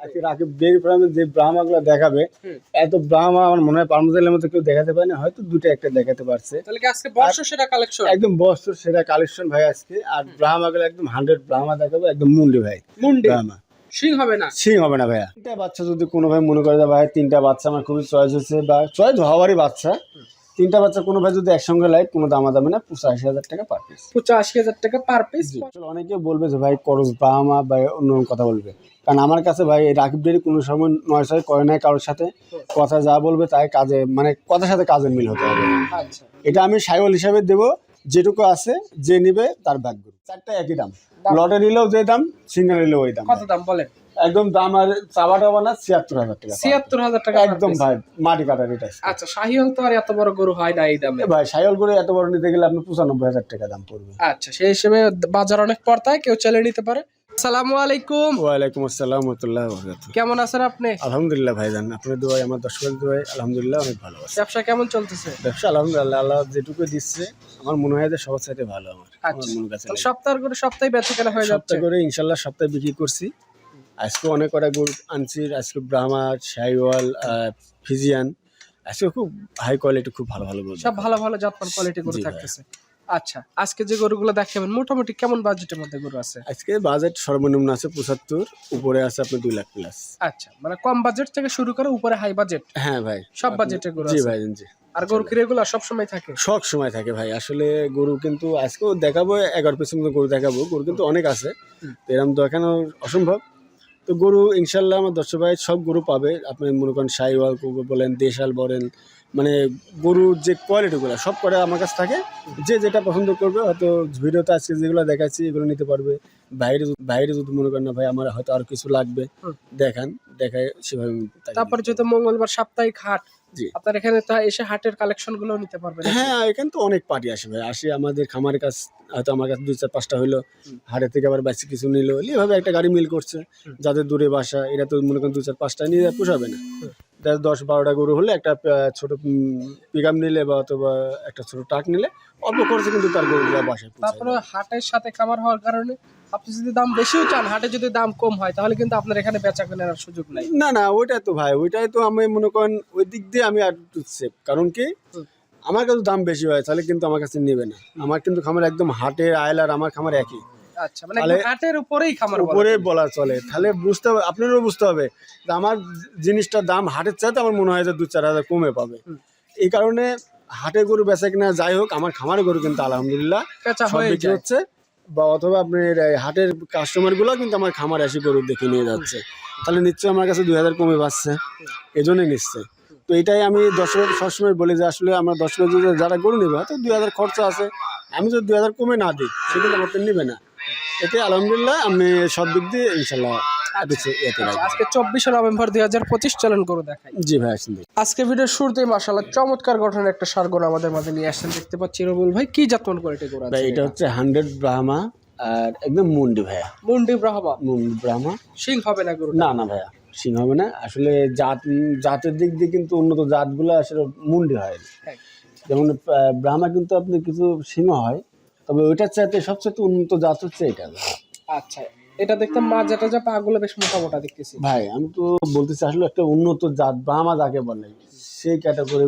আজকে রাকিব ডেয়ারি ফার্মে যে ব্রাহ্মাগুলো দেখাবে এত ব্রাহ্মা আমার মনে হয় পারমোজালের মতো কেউ দেখাতে পারে না হয়তো দুটো একটা দেখাতে পারছে। তাহলে আজকে বর্ষ সেটা কালেকশন একদম বস্ত্র সেটা কালেকশন ভাই আজকে আর ব্রাহ্মাগুলো একদম হান্ড্রেড ব্রাহ্মা দেখাবে একদম মুন্ডি ভাই। মুন্ডি? ব্রাহ্মা। সিং হবে না? সিং হবে না ভাইয়া। তিনটা বাচ্চা যদি কোনো ভাই মনে করে ভাই তিনটা বাচ্চা আমার খুবই চয়েস হয়েছে বা চয়েস হওয়ারই বাচ্চা। তিনটা বাচ্চা কোনো ভাই যদি একসঙ্গে লাই কোনো দামা দামে না পঁচাশি হাজার টাকা পার পিস পঁচাশি হাজার টাকা পার পিস অনেকে বলবে যে ভাই করস ব্রাহ্মা বা অন্য কথা বলবে। কারণ আমার কাছে ভাই রাকিব ডেরি কোনো সময় নয় ছয় করে নাই কারোর সাথে। কথা যা বলবে তাই কাজে মানে কথার সাথে কাজের মিল হতে হবে। আচ্ছা। এটা আমি সাইওয়াল হিসাবে দেবো যেটুকু আছে যে নিবে তার ভাগ্য। চারটা একই দাম। দাম। লটে নিলেও যে দাম সিঙ্গেল নিলেও ওই দাম। কত দাম বলেন? একদম দাম আর চাবাটা বানা ছিয়াত্তর হাজার টাকা ছিয়াত্তর হাজার টাকা একদম ভাই মাটি আচ্ছা শাহিওল তো আর এত বড় গরু হয় না এই দামে। ভাই করে এত বড় নিতে গেলে আপনি পঁচানব্বই হাজার টাকা দাম পড়বে। আচ্ছা সেই হিসেবে বাজার অনেক পড়তায় কেউ চলে নিতে পারে। আসসালামু আলাইকুম। ওয়ালাইকুম আসসালাম বরকাত কেমন আছেন আপনি? আলহামদুলিল্লাহ ভাইজান আপনার দোয়াই আমার দর্শকের দোয়াই আলহামদুলিল্লাহ অনেক ভালো আছে। ব্যবসা কেমন চলতেছে? ব্যবসা আলহামদুলিল্লাহ আল্লাহ যেটুকু দিচ্ছে আমার মনে হয় যে সবার সাথে ভালো আমার আচ্ছা সপ্তাহ করে সপ্তাহে বেচা কেনা হয়ে যাচ্ছে। সপ্তাহ করে ইনশাল্লাহ সপ্তাহে বিক্রি করছি। আজকে অনেক কটা গরু আনছি। আজকে ব্রাহ্মা শাইওয়াল ফিজিয়ান। আজকে খুব হাই কোয়ালিটি খুব ভালো ভালো গরু সব ভালো ভালো জাতমান কোয়ালিটি গরু থাকতেছে। আচ্ছা আজকে যে গরুগুলো দেখাবেন মোটামুটি কেমন বাজেটের মধ্যে গরু আছে? আজকে বাজেট সর্বনিম্ন আছে পঁচাত্তর উপরে আছে আপনার দুই লাখ প্লাস আচ্ছা মানে কম বাজেট থেকে শুরু করে উপরে হাই বাজেট হ্যাঁ ভাই। সব বাজেটের গরু জি ভাই জি। আর গরু কি রেগুলার সব সময় থাকে? সব সময় থাকে ভাই। আসলে গরু কিন্তু আজকেও দেখাবো এগারো পিসের মতো গরু দেখাবো। গরু কিন্তু অনেক আছে। হুম। তো এরকম দেখানো অসম্ভব। তো গরু ইনশাল্লাহ আমার দর্শক ভাই সব গরু পাবে। আপনি মনে করেন সাইওয়াল বলেন দেশাল বলেন মানে গরুর যে কোয়ালিটিগুলো সব করে আমার কাছে থাকে। যে যেটা পছন্দ করবে হয়তো ভিডিওতে আজকে যেগুলো দেখাচ্ছি এগুলো নিতে পারবে। বাইরে বাইরে যদি মনে করেন না ভাই আমার হয়তো আর কিছু লাগবে। দেখান দেখায় সেভাবে তারপরে যেহেতু মঙ্গলবার সাপ্তাহিক হাট। আপনার এখানে তো এসে হাটের কালেকশনগুলো নিতে পারবেন হ্যাঁ এখানে তো অনেক পার্টি আসে ভাই। আসে আমাদের খামারের কাছ হয়তো আমার কাছে দুই চার পাঁচটা হলো হুম। হাটে থেকে আবার বেশি কিছু নিলো। এভাবে একটা গাড়ি মিল করছে। যাদের দূরে বাসা এরা তো মনে করেন দু চার পাঁচটা নিয়ে পোষাবে না। দশ বারোটা গরু হলে একটা ছোট পিক নিলে বা অথবা একটা ছোট ট্রাক নিলে অল্প খরচে কিন্তু তার গরুগুলো পৌঁছায়। তারপরে হাটের সাথে খামার হওয়ার কারণে আপনি যদি দাম বেশিও চান হাটে যদি দাম কম হয় তাহলে কিন্তু আপনার এখানে বেচা কেনার সুযোগ নাই। না না ওইটাই তো ভাই ওইটাই তো আমি মনে করেন ওই দিক দিয়ে আমি আর সেফ কারণ কি? আমার কাছে দাম বেশি হয় তাহলে কিন্তু আমার কাছে নেবে না। আমার কিন্তু খামার একদম হাটের আয়লার আমার খামার একই। আচ্ছা মানে হাটের উপরেই খামার বলা বলা চলে। তাহলে বুঝতে হবে আপনারও বুঝতে হবে আমার জিনিসটার দাম হাটের চাইতে আমার মনে হয় যে দু চার হাজার কমে পাবে। এই কারণে হাটে গরু বেচা কিনা যাই হোক আমার খামারে গরু কিন্তু আলহামদুলিল্লাহ হচ্ছে। বা অথবা আপনার হাটের কাস্টমারগুলো কিন্তু আমার খামারে এসে গরু দেখে নিয়ে যাচ্ছে। তাহলে নিশ্চয়ই আমার কাছে দুই হাজার কমে পাচ্ছে এই জন্যই নিচ্ছে তো এটাই আমি দশ দর্শক সবসময় বলি যে আসলে আমরা দর্শক যারা গরু নেবে হয়তো দুই হাজার খরচা আছে। আমি যদি দুই হাজার কমে না দিই সেগুলো আমার তো নেবে না। এতে আলহামদুলিল্লাহ আমি সব দিক দিয়ে ইনশাল্লাহ এতে আচ্ছা, আজকে চব্বিশে নভেম্বর দুই হাজার পঁচিশ চলন করে দেখাই। জি ভাই আসুন আজকে ভিডিওর শুরুতেই মাসাল্লাহ চমৎকার গঠনের একটা আমাদের মাঝে নিয়ে আসছেন দেখতে পাচ্ছি রবুল ভাই কি জাতমান কোয়ালিটি গরু এটা হচ্ছে হান্ড্রেড ব্রাহ্মা আর একদম মুন্ডি ভাইয়া। মুন্ডি ব্রাহ্মা? মুন্ডি ব্রাহ্মা। সিং হবে না গরু না না ভাইয়া সিং হবে না। আসলে জাত জাতের দিক দিয়ে কিন্তু উন্নত জাতগুলো আসলে মুন্ডি হয় হ্যাঁ। যেমন ব্রাহ্মা কিন্তু আপনি কিছু সিংহ হয় তবে ওইটার চাইতে সবচেয়ে উন্নত জাত হচ্ছে এটা আচ্ছা এটা দেখতে মাজাটা যা পাগুলো বেশ মোটা মোটা দেখতেছি। ভাই আমি তো বলতেছি আসলে একটা উন্নত জাত ব্রাহ্মা যাকে বলে সেই ক্যাটাগরি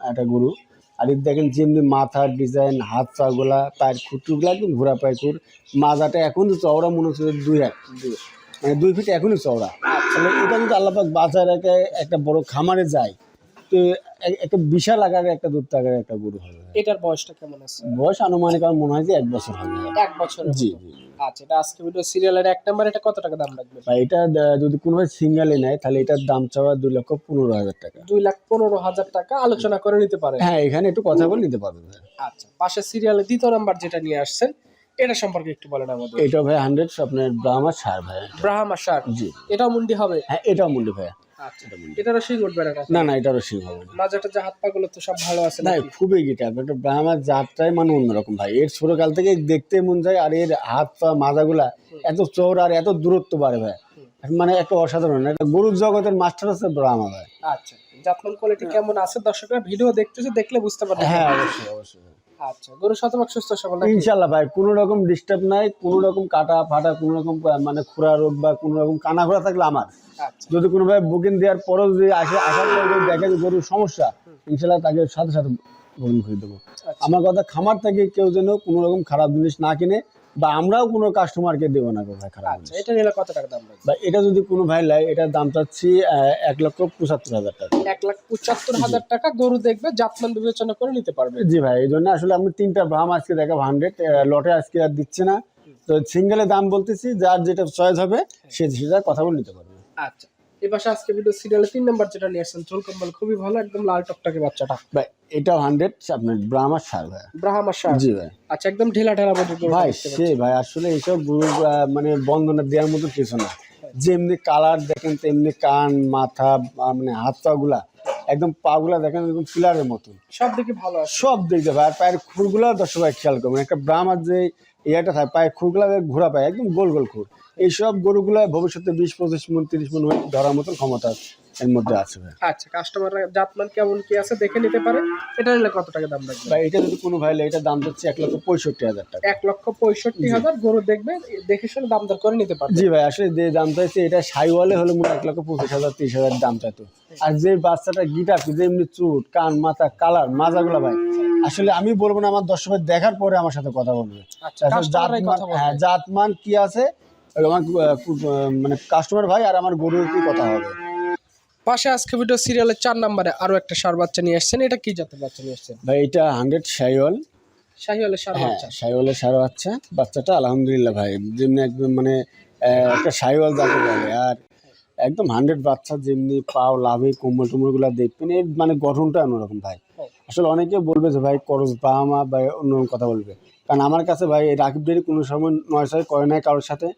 একটা গরু। আর দেখেন যেমনি মাথার ডিজাইন হাত চাগুলা পায়ের খুঁটুগুলো একদম ঘোরা পায়ের খুঁট। মাজাটা এখনই চওড়া মনে হচ্ছে দুই হাত। দুই- মানে দুই ফিট এখনই চওড়া। তাহলে এটা কিন্তু আল্লাপাক বাজার একটা একটা বড় খামারে যায় তো একটা বিশাল আকারের একটা দুধ আকারের একটা গরু হবে। এটার বয়সটা কেমন আছে? বয়স আনুমানিক আমার মনে হয় যে এক বছর হবে। এক বছরের জি জি আচ্ছা এটা আজকে ভিডিও সিরিয়ালের এক নাম্বার এটা কত টাকা দাম লাগবে ভাই এটা যদি কোনো ভাই সিঙ্গেলে নেয় তাহলে এটার দাম চাওয়া দুই লক্ষ পনেরো হাজার টাকা। দুই লাখ পনেরো হাজার টাকা আলোচনা করে নিতে পারে হ্যাঁ এখানে একটু কথা বলে নিতে পারবে আচ্ছা পাশে সিরিয়ালে দ্বিতীয় নাম্বার যেটা নিয়ে আসছেন এটা সম্পর্কে একটু বলেন আমাদের। এটা ভাই হান্ড্রেড আপনার ব্রাহ্মা সার ভাই। ব্রাহ্মা শার্ট জি। এটাও মুন্ডি হবে? হ্যাঁ এটাও মূল্য ভাই এটারও সিং উঠবে না না না এটারও সিং হবে না। মাজাটা যে হাত পা তো সব ভালো আছে ভাই খুবই গিটার একটা ব্রাহ্মার জাতটাই মানে অন্যরকম ভাই। এর ছোটকাল থেকে দেখতে মন যায় আর এর হাত পা মাজাগুলা এত চৌড় আর এত দূরত্ব বাড়ে ভাই। মানে একটা অসাধারণ একটা গরুর জগতের মাস্টার আছে ব্রাহ্মা ভাই। আচ্ছা জাতমান কোয়ালিটি কেমন আছে দর্শকরা? ভিডিও দেখতেছে দেখলে বুঝতে পারবে। হ্যাঁ অবশ্যই অবশ্যই। আচ্ছা গরু শতভাগ সুস্থ সবল নাকি? ইনশাল্লাহ ভাই কোনো রকম ডিস্টার্ব নাই কোনো রকম কাটা ফাটা কোনো রকম মানে খুরা রোগ বা কোনো রকম কানা ঘোরা থাকলে আমার আচ্ছা যদি কোনো ভাই বুকিং দেওয়ার পরেও যদি আসে আসার পরে যদি দেখে যে গরুর সমস্যা ইনশাল্লাহ তাকে সাথে সাথে বুকিং করে দেবো আচ্ছা। আমার কথা খামার থেকে কেউ যেন কোনো রকম খারাপ জিনিস না কিনে বা আমরাও কোনো কাস্টমারকে দেবো না ভাই খারাপ আচ্ছা এটা নিলে কত টাকা দাম বা এটা যদি কোনো ভাই লাই এটার দাম চাচ্ছি এক লক্ষ পঁচাত্তর হাজার টাকা। এক লাখ পঁচাত্তর হাজার টাকা গরু দেখবে জাতমান বিবেচনা করে নিতে পারবে। জি ভাই এই জন্য আসলে আমি তিনটা ব্রাম আজকে দেখাবো হান্ড্রেড লটে আজকে আর দিচ্ছে না। তো সিঙ্গেলে দাম বলতেছি যার যেটা চয়েস হবে সে সেটা কথা বলে নিতে পারবে। আচ্ছা। এই পাশে আজকে ভিডিও সিরিয়ালে তিন নাম্বার যেটা নিয়ে আসছেন চুল কম্বল খুবই ভালো একদম লাল টকটকে বাচ্চাটা। ভাই এটাও হান্ড্রেড আপনার ব্রাহ্মার সার ভাই। ব্রাহ্মা শাহ জি ভাই। আচ্ছা একদম ঢেলা ঢেলা বডি ভাই সে ভাই আসলে এইসব গরু মানে বন্ধনা দেওয়ার মতো কিছু না। যেমনি কালার দেখেন তেমনি কান মাথা মানে হাত পা গুলা একদম পা গুলা দেখেন একদম পিলারের মতন। সব দিকে ভালো সব দেখতে ভাই আর পায়ের খুরগুলা ভাই খেয়াল করবেন একটা ব্রাহ্মার যে ইয়েটা থাকে পায়ের খুরগুলা ঘোরা পায় একদম গোল গোল খুর। এইসব গরুগুলা ভবিষ্যতে বিশ পঁচিশ মন তিরিশ মন ধরার মতন ক্ষমতা এর মধ্যে আছে আচ্ছা কাস্টমাররা জাতমান কেমন কি আছে দেখে নিতে পারে? এটা নিলে কত টাকা দাম রাখবে ভাই এটা যদি কোনো ভাই এটা দাম হচ্ছে এক লক্ষ পঁয়ষট্টি হাজার টাকা। এক লক্ষ পঁয়ষট্টি হাজার গরু দেখবে দেখে শুনে দাম দর করে নিতে পারবে। জি ভাই আসলে যে দাম চাইছে এটা সাইওয়ালে হলে মোট এক লক্ষ পঁচিশ হাজার তিরিশ হাজার দাম চাইতো। আর যে বাচ্চাটা গিটার যে এমনি চুট কান মাথা কালার মাজাগুলা ভাই আসলে আমি বলব না আমার দর্শক দেখার পরে আমার সাথে কথা বলবে। আচ্ছা হ্যাঁ জাতমান কি আছে আমার মানে কাস্টমার ভাই আর আমার গরুর কি কথা হবে? পাশে আজকে ভিডিও সিরিয়ালের চার নম্বরে আরও একটা সার বাচ্চা নিয়ে আসছেন। এটা কি জাতের বাচ্চা নিয়ে আসছেন? ভাই এটা হান্ড্রেড সাইওয়াল শাহিওয়ালের সার হ্যাঁ বাচ্চা। সাইওয়ালের সার বাচ্চা। বাচ্চাটা আলহামদুলিল্লাহ ভাই যেমনি একদম মানে একটা সাইওয়াল যাকে বলে আর একদম হান্ড্রেড বাচ্চা যেমনি পাও লাভে কোমল টোমলগুলো দেখবেন এর মানে গঠনটা অন্যরকম ভাই। আসলে অনেকে বলবে যে ভাই করস বা মা বা অন্যরকম কথা বলবে। কারণ আমার কাছে ভাই এই রাকিব ডেরি কোনো সময় নয় ছয় করে নাই কারোর সাথে।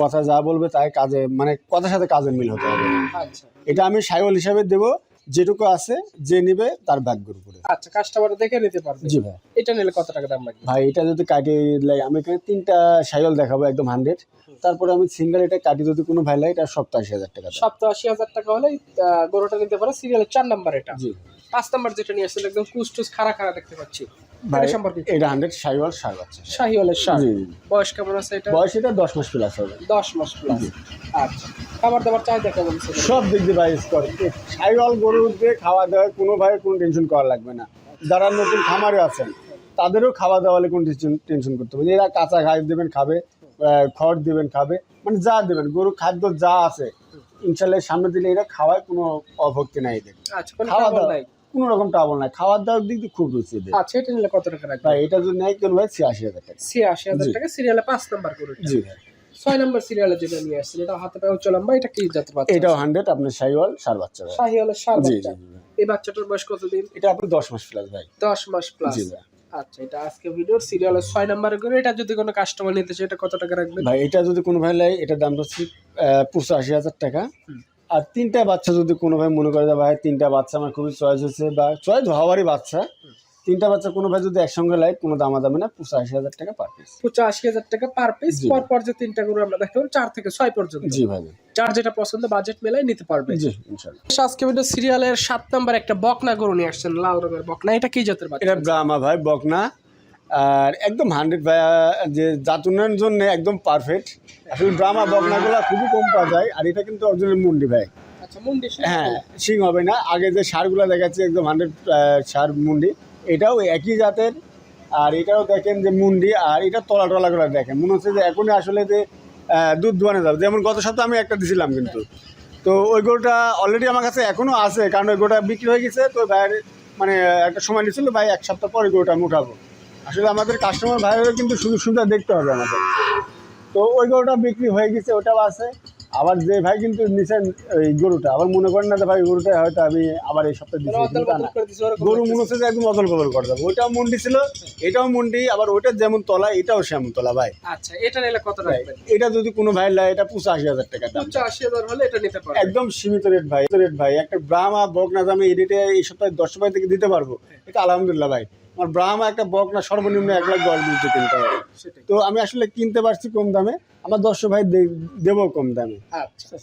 কথা যা বলবে তাই কাজে মানে কথার সাথে কাজের মিল হতে হবে। আচ্ছা। এটা আমি সাইওয়াল হিসাবে দেবো যেটুকু আছে যে নিবে তার ভাগ্যের উপরে। আচ্ছা কাস্টমার দেখে নিতে পারবে। জি ভাই। এটা নিলে কত টাকা দাম লাগবে? ভাই এটা যদি কাটি লাই আমি এখানে তিনটা সাইকেল দেখাবো একদম হান্ড্রেড তারপরে আমি সিঙ্গেল এটা কাটি যদি কোনো ভাই লাই এটা সপ্তাহ আশি হাজার টাকা। সপ্তাহ আশি হাজার টাকা হলে গরুটা নিতে পারে সিরিয়ালের চার নাম্বার এটা। জি। পাঁচ নাম্বার যেটা নিয়ে আসছেন একদম কুচটুস খাড়া খাড়া দেখতে পাচ্ছি। এটা হান্ড্রেড সার শাহিওয়ালের সার জি। বয়স কেমন আছে এটা? বয়স এটা দশ মাস প্লাস হবে। দশ মাস প্লাস আচ্ছা। খাবার দাবার চাহিদা কেমন সব দিক দিয়ে ভাই স্কোর। সাইকেল দিয়ে খাওয়া দাওয়া কোনো ভাই কোনো টেনশন করা লাগবে না। যারা নতুন খামারে আছেন তাদেরও খাওয়া দাওয়ালে কোনো টেনশন করতে হবে এরা কাঁচা ঘাস দেবেন খাবে খড় দেবেন খাবে। মানে যা দেবেন গরু খাদ্য যা আছে ইনশাল্লাহ সামনে দিলে এরা খাওয়ায় কোনো অভক্তি নাই এদের। আচ্ছা খাওয়া দাওয়া কোনো রকম ট্রাবল নাই। খাওয়ার দাওয়ার দিক দিয়ে খুব রুচি এদের আচ্ছা এটা নিলে কত টাকা রাখবে ভাই এটা যদি নেয় কেন ভাই? ছিয়াশি হাজার টাকা। ছিয়াশি হাজার। টাকা সিরিয়ালে পাঁচ নাম্বার করে জি। ভাই ছয় নাম্বার সিরিয়ালে যেটা নিয়ে আসছেন এটা হাতে পায়ে উচ্চ লম্বা এটা কি জাতের বাচ্চা? এটাও হান্ড্রেড আপনার সাইওয়াল সার বাচ্চা শাহিওয়ালের সার বাচ্চা। এই বাচ্চাটার বয়স কতদিন? এটা আপনি দশ মাস প্লাস ভাই। দশ মাস প্লাস জি ভাই। আচ্ছা এটা আজকে ভিডিওর সিরিয়ালের ছয় নাম্বার করে এটা যদি কোনো কাস্টমার নিতে চায় এটা কত টাকা রাখবেন? ভাই এটা যদি কোনো ভাই লাই এটার দাম হচ্ছে পঁচাশি হাজার টাকা। আর তিনটা বাচ্চা যদি কোনো ভাই মনে করে যে ভাই তিনটা বাচ্চা আমার খুবই চয়েস হয়েছে বা চয়েস হওয়ারই বাচ্চা তিনটা বাচ্চা কোনো ভাই যদি একসঙ্গে লাই কোনো দামা দামে না পঁচাশি হাজার টাকা পার পিস পঁচাশি হাজার টাকা পার পিস। পর পর যে তিনটা গরু আমরা দেখতে পাবো চার থেকে ছয় পর্যন্ত। জি ভাই যার যেটা পছন্দ বাজেট মেলায় নিতে পারবে। জি আজকে ভিডিও সিরিয়ালের সাত নাম্বার একটা বকনা গরু নিয়ে আসছেন লাল রঙের বকনা। এটা কি জাতের বাচ্চা? এটা ব্রাহ্মা ভাই বকনা। আর একদম হান্ড্রেড যে জাত উন্নয়নের জন্য একদম পারফেক্ট আসলে ড্রামা বকনাগুলো খুবই কম পাওয়া যায় আর এটা কিন্তু অরিজিনাল মুন্ডি ভাই। আচ্ছা মুন্ডি হ্যাঁ শিং হবে না। আগে যে সারগুলো দেখাচ্ছে একদম হান্ড্রেড সার মুন্ডি এটাও একই জাতের। আর এটাও দেখেন যে মুন্ডি আর এটা তলা টলাগুলো দেখেন। মনে হচ্ছে যে এখনই আসলে যে দুধ দোয়ানো যাবে। যেমন গত সপ্তাহে আমি একটা দিছিলাম কিন্তু। তো ওই গরুটা অলরেডি আমার কাছে এখনও আছে কারণ ওই গরুটা বিক্রি হয়ে গেছে। তো ভাইয়ের মানে একটা সময় নিয়েছিল ভাই এক সপ্তাহ পরে গরুটা আমি উঠাবো। আসলে আমাদের কাস্টমার ভাইয়েরও কিন্তু সুযোগ সুবিধা দেখতে হবে আমাদের। তো ওই গরুটা বিক্রি হয়ে গেছে ওটাও আছে। আবার যে ভাই কিন্তু নিছেন ওই গরুটা আবার মনে করেন না যে ভাই গরুটা হয়তো আমি আবার এই সপ্তাহে দিচ্ছি গরু মনে হচ্ছে যে একদম অদল বদল করে দেবো। ওইটাও মন্ডি ছিল এটাও মন্ডি আবার ওইটার যেমন তলা এটাও সেমন তলা ভাই। আচ্ছা এটা নিলে কত এটা যদি কোনো ভাই লাই এটা পঁচাশি হাজার টাকা দাম। পঁচাশি হাজার হলে এটা নিতে পারবেন একদম সীমিত রেট ভাই রেট ভাই। একটা ব্রাহ্মা বকনা দামে এই রেটে এই সপ্তাহে দশ ভাই থেকে দিতে পারব। এটা আলহামদুলিল্লাহ ভাই। আমার ব্রাহ্ম একটা বক না সর্বনিম্ন এক লাখ দশ বিশ কিনতে হবে। তো আমি আসলে কিনতে পারছি কম দামে আমার দর্শক ভাই দেব কম দামে। আচ্ছা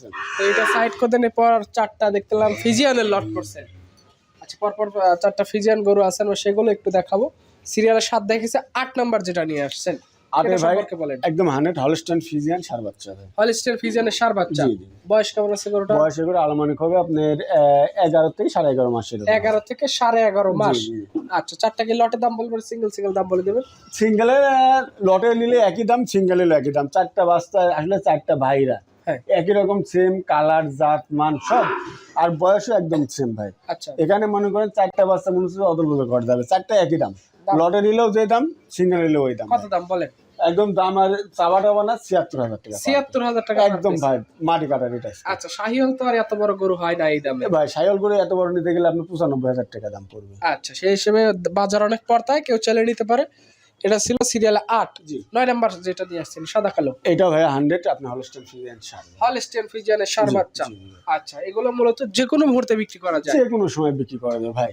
এটা সাইড করে দেন পর চারটা দেখলাম ফিজিয়ানের লট করছে। আচ্ছা পরপর চারটা ফিজিয়ান গরু আছেন সেগুলো একটু দেখাবো। সিরিয়ালের সাত দেখেছে আট নাম্বার যেটা নিয়ে আসছেন। আটে ভাই একদম হান্ড্রেড ফিজিয়ান সার বাচ্চা ফিজিয়ানের সার বাচ্চা। বয়স কেমন আছে গরুটা বয়স হবে আপনার এগারো থেকে সাড়ে এগারো মাসের এগারো থেকে সাড়ে এগারো মাস। আচ্ছা চারটা কি লটের দাম বলবেন? সিঙ্গেল সিঙ্গেল দাম বলে দেবেন? সিঙ্গেলের লটে নিলে একই দাম সিঙ্গেল একই দাম। চারটা বাস্তা আসলে চারটা ভাইরা। হ্যাঁ। একই রকম সেম কালার জাত মান সব। আর বয়সও একদম সেম ভাই। আচ্ছা। এখানে মনে করেন চারটা বাচ্চা মনে হচ্ছে অদল বদল করা যাবে চারটা একই দাম। লটে নিলেও যে দাম সিঙ্গেল নিলেও ওই দাম কত দাম বলেন? একদম দাম আর চাবাটা বানা ছিয়াত্তর হাজার টাকা। ছিয়াত্তর হাজার টাকা একদম ভাই মাটি কাটার এটা। আচ্ছা শাহিওল তো আর এত বড় গরু হয় না এই দামে। ভাই সাইল করে এত বড় নিতে গেলে আপনি পঁচানব্বই হাজার টাকা দাম পড়বে। আচ্ছা সেই হিসেবে বাজার অনেক পড়তায় কেউ চালিয়ে নিতে পারে। এটা ছিল সিরিয়াল আট। জি। নয় নাম্বার যেটা দিয়ে আসছেন সাদা কালো। এটা ভাই হান্ড্রেড আপনি হলস্টেন ফিজিয়ান সার। হলস্টেন ফিজিয়ানের সার বাচ্চা। আচ্ছা এগুলো মূলত যে কোনো মুহূর্তে বিক্রি করা যায়। যে কোনো সময় বিক্রি করা যায় ভাই।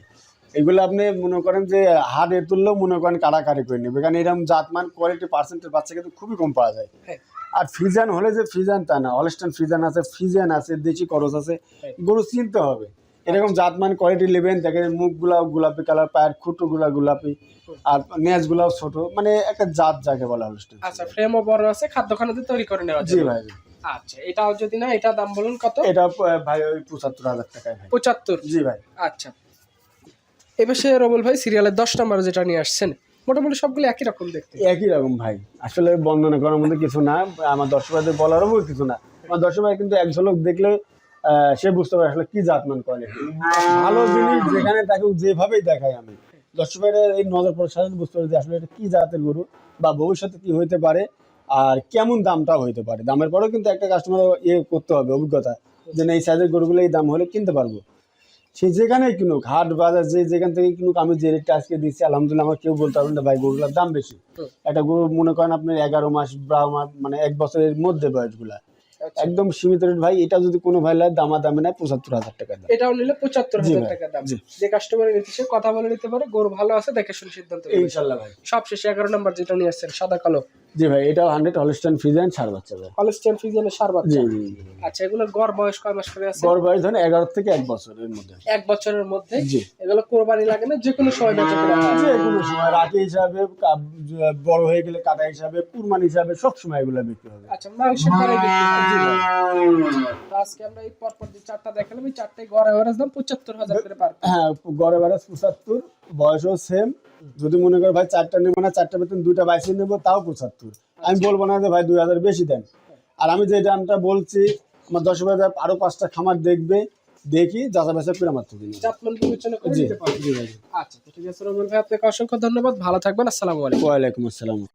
এগুলো আপনি মনে করেন যে হাটে তুললেও মনে করেন কাটাকাটি করে নেবে। কারণ এরকম জাতমান কোয়ালিটি পার্সেন্টের বাচ্চা কিন্তু খুবই কম পাওয়া যায়। হ্যাঁ। আর ফিজান হলে যে ফিজান তা না অলস্টান ফিজান আছে ফিজান আছে দেশি করস আছে হ্যাঁ। গরু চিনতে হবে। এরকম জাতমান কোয়ালিটি নেবেন দেখেন মুখগুলাও গোলাপি কালার পায়ের খুঁটোগুলা গোলাপি আর নেজগুলাও ছোট। মানে একটা জাত যাকে বলে অলস্টান আচ্ছা ফ্রেমও বড় আছে খাদ্যখানাতে তৈরি করে নেওয়া জি ভাই আচ্ছা এটাও যদি না এটা দাম বলুন কত? এটা ভাই ওই পঁচাত্তর হাজার টাকায় পঁচাত্তর? জি ভাই। আচ্ছা। এবার সে রবুল ভাই সিরিয়ালের দশ নাম্বার যেটা নিয়ে আসছেন, মোটামুটি সবগুলো একই রকম দেখতে। একই রকম ভাই। আসলে বর্ণনা করার মধ্যে কিছু না, আমার দর্শকদের বলারও কিছু না। আমার দর্শক ভাই কিন্তু এক ঝলক দেখলে সে বুঝতে পারে আসলে কি জাতমান কোয়ালিটি ভালো জিনিস যেখানে তাকে যেভাবেই দেখাই আমি। দর্শক ভাইরা এই নজর পড়ার সাথে বুঝতে পারে যে আসলে এটা কি জাতের গরু বা ভবিষ্যতে কি হইতে পারে আর কেমন দামটাও হইতে পারে। দামের পরেও কিন্তু একটা কাস্টমার ইয়ে করতে হবে অভিজ্ঞতা। যে না, এই সাইজের গরুগুলো এই দাম হলে কিনতে পারব। সে যেখানেই কিনুক হাট বাজার যে যেখান থেকে কিনুক আমি যে রেটটা আজকে দিচ্ছি আলহামদুলিল্লাহ আমার কেউ বলতে পারবেন না ভাই গরুগুলোর দাম বেশি। একটা গরু মনে করেন আপনার এগারো মাস বারো মাস মানে এক বছরের মধ্যে বয়সগুলা। আচ্ছা। একদম সীমিত রেট ভাই এটা যদি কোনো ভাই লাগে দামা দামে নেয় পঁচাত্তর হাজার টাকা দাম। এটাও নিলে পঁচাত্তর হাজার টাকা দাম। যে কাস্টমারের নিতে সে কথা বলে নিতে পারে গরু ভালো আছে দেখে শুনে সিদ্ধান্ত ইনশাল্লাহ ভাই। সব শেষে এগারো নম্বর যেটা নিয়ে আসছেন সাদা কালো। জি ভাই এটা হান্ড্রেড হলস্টাইন ফিজান ছাড় বাচ্চা ভাই। হলস্টেন ফিজিয়ানের সার বাচ্চা। জি জি। আচ্ছা এগুলোর গড় বয়স কয় মাস করে আছে? গড় বয়স ধরেন এগারো থেকে এক বছরের মধ্যে। এক বছরের মধ্যে? জি। এগুলো কোরবানি লাগে না? যে কোনো সময় বেঁচে। যে কোনো সময় রাখি হিসাবে বড় হয়ে গেলে কাটা হিসাবে কুরবানি হিসাবে সব সময় এগুলো বিক্রি হবে। আচ্ছা মাংসের পরে আজকে আমরা এই পরপর যে চারটা দেখালাম এই চারটায় গড় এভারেজ দাম পঁচাত্তর হাজার করে পার হ্যাঁ গড়ে বেড়াস পঁচাত্তর বয়সও সেম যদি মনে করে ভাই চারটা নেব না চারটা বেতন দুইটা বাইশে নেব তাও পঁচাত্তর। আমি বলব না যে ভাই দুই হাজার বেশি দেন। আর আমি যে দামটা বলছি আমার দশ হাজার আরও পাঁচটা খামার দেখবে দেখি যাচা বাছা করে আমার থেকে আচ্ছা ঠিক আছে রবিউল ভাই আপনাকে অসংখ্য ধন্যবাদ। ভালো থাকবেন আসসালামু আলাইকুম। ওয়ালাইকুম আসসালাম।